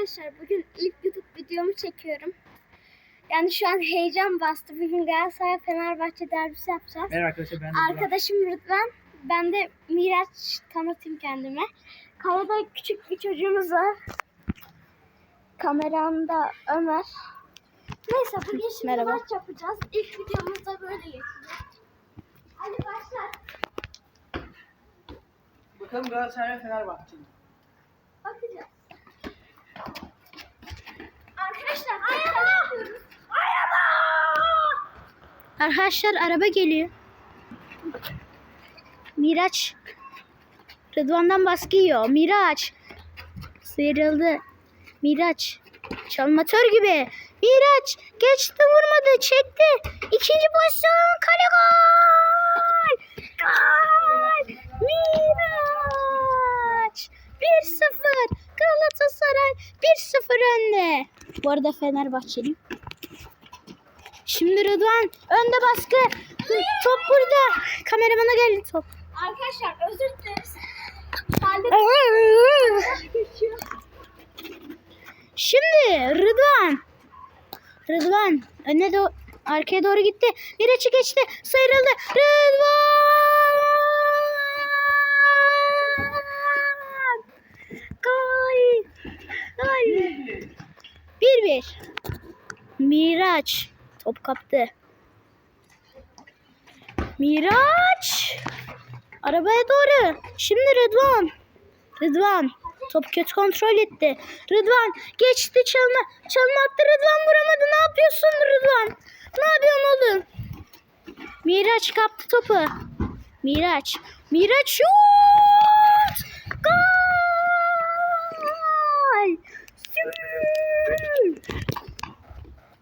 Arkadaşlar bugün ilk YouTube videomu çekiyorum. Yani şu an heyecan bastı. Bugün Galatasaray Fenerbahçe derbisi yapacağız. Merhaba arkadaşlar ben de Arkadaşım Rıdvan. Ben de Miraç tanıtayım kendime. Kamerada küçük bir çocuğumuz var. Kameramda Ömer. Neyse bugün şimdi Merhaba. maç yapacağız. İlk videomuzda böyle geçecek. Hadi başla. Bakalım Galatasaray ve Fenerbahçe. Bakacağız. Arkadaşlar araba yapıyoruz. Araba! Arkadaşlar araba geliyor. Miraç. Rıdvan'dan baskı yiyor. Miraç. Sıyrıldı. Miraç. Çalmatör gibi. Miraç. Geçti vurmadı. Çekti. İkinci pozisyon. Kale gol. Gol. Miraç. 1-0. Galatasaray 1-0 önde. Bu arada Fenerbahçeliyim. Şimdi Rıdvan önde baskı. Top burada. Kameramana geldi top. Arkadaşlar özür dileriz. Şimdi Rıdvan. Rıdvan önüne doğru arkaya doğru gitti. Miraç'ı geçti. Sıyrıldı. Rıdvan. Gol. Gol. 1-1. Miraç top kaptı. Miraç. Arabaya doğru. Şimdi Rıdvan. Rıdvan. Top kötü kontrol etti. Rıdvan geçti çalma. Çalma attı Rıdvan vuramadı. Ne yapıyorsun Rıdvan? Ne yapıyorsun oğlum? Miraç kaptı topu. Miraç. Miraç şut. Gol.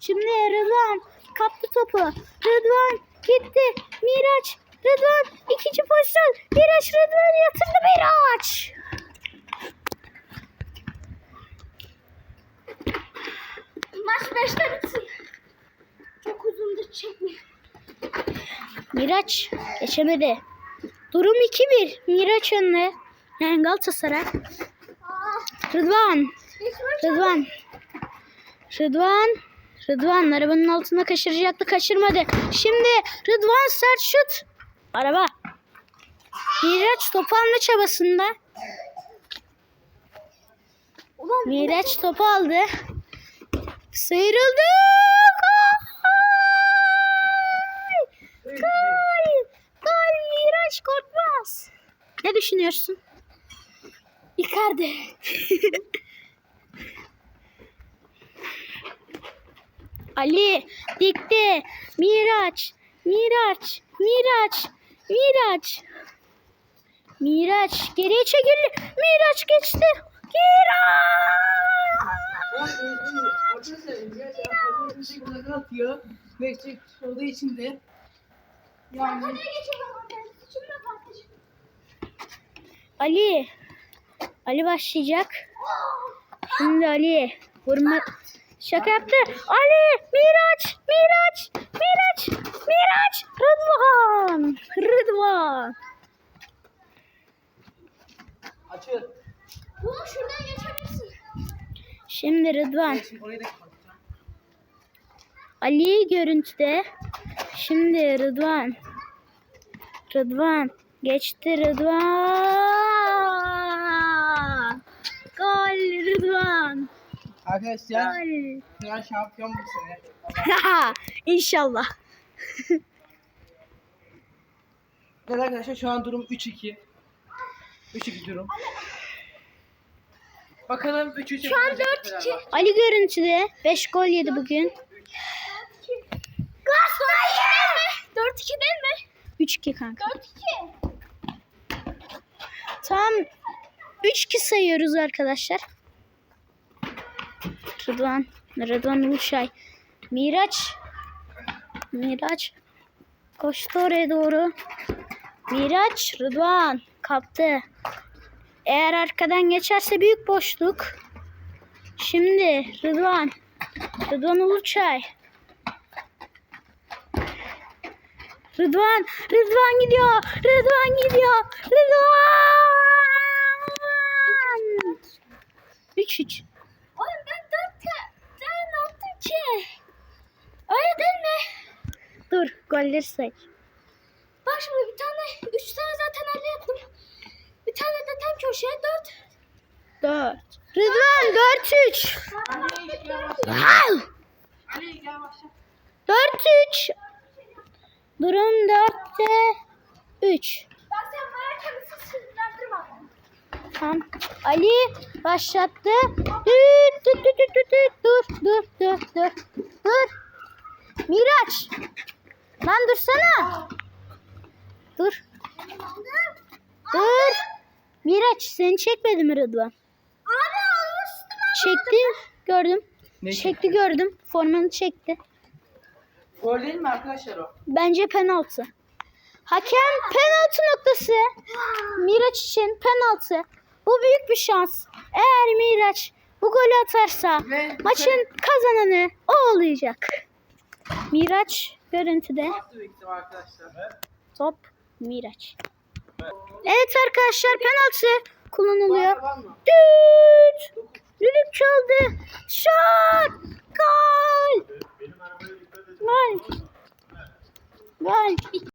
Şimdi Rıdvan kaptı topu. Rıdvan gitti. Miraç. Rıdvan ikinci pozisyon. Miraç Rıdvan yatırdı Miraç. Maç 5'te bitsin. Çok uzundur çekmiyor. Miraç geçemedi. Durum 2-1. Miraç önde. Yani Galatasaray. Rıdvan. Rıdvan. Rıdvan. Rıdvan arabanın altına kaçıracaktı kaçırmadı. Şimdi Rıdvan sert şut. Araba. Miraç topu alma çabasında. Ulan Miraç topu aldı. Sıyrıldı. Gol. Gol. Gol. Miraç korkmaz. Ne düşünüyorsun? Icardi. Ali dikti. Miraç. Miraç. Miraç. Miraç. Miraç geriye çekildi. Miraç geçti. Miraç. Ali. Ali başlayacak. Şimdi Ali. Vurma. Şaka yaptı. Ali. Miraç. Miraç. Miraç. Miraç. Rıdvan. Rıdvan. açıl. Bunu şuradan geçebilirsin. Şimdi Rıdvan. Ali görüntüde. Şimdi Rıdvan. Rıdvan. Geçti Rıdvan. Arkadaşlar. Fener şampiyon bu sene. İnşallah. Evet arkadaşlar şu an durum 3-2. 3-2 durum. Bakalım 3-3 Şu an 4-2. Ali görüntüde 5 gol yedi bugün. Galatasaray mi? 4-2 değil mi? 3-2 kanka. 4-2. Tam 3-2 sayıyoruz arkadaşlar. Rıdvan. Rıdvan Uşay. Miraç. Miraç. Koştu oraya doğru. Miraç. Rıdvan. Kaptı. Eğer arkadan geçerse büyük boşluk. Şimdi Rıdvan. Rıdvan Uluçay. Rıdvan, Rıdvan gidiyor. Rıdvan gidiyor. Rıdvan. 3 3. bulabilirsek. Bak şimdi bir tane, üç tane zaten hallettim. Bir tane de tam köşeye dört. Dört. Rıdvan dört üç. Dört üç. Durum dörtte üç. Tamam. Ali başlattı. Dur dur dur dur dur dur dur dur dur. Miraç. Lan dursana. Dur. Dur. Miraç seni çekmedi mi Rıdvan? Abi almıştım. Çekti. Gördüm. Ne Çekti gördüm. Formanı çekti. Gol değil mi arkadaşlar o? Bence penaltı. Hakem penaltı noktası. Miraç için penaltı. Bu büyük bir şans. Eğer Miraç bu golü atarsa Ve maçın kazananı o olacak. Miraç görüntüde. Top Miraç. Evet arkadaşlar penaltı kullanılıyor. Düt! Düdük çaldı. Şut! Gol! Gol! Gol!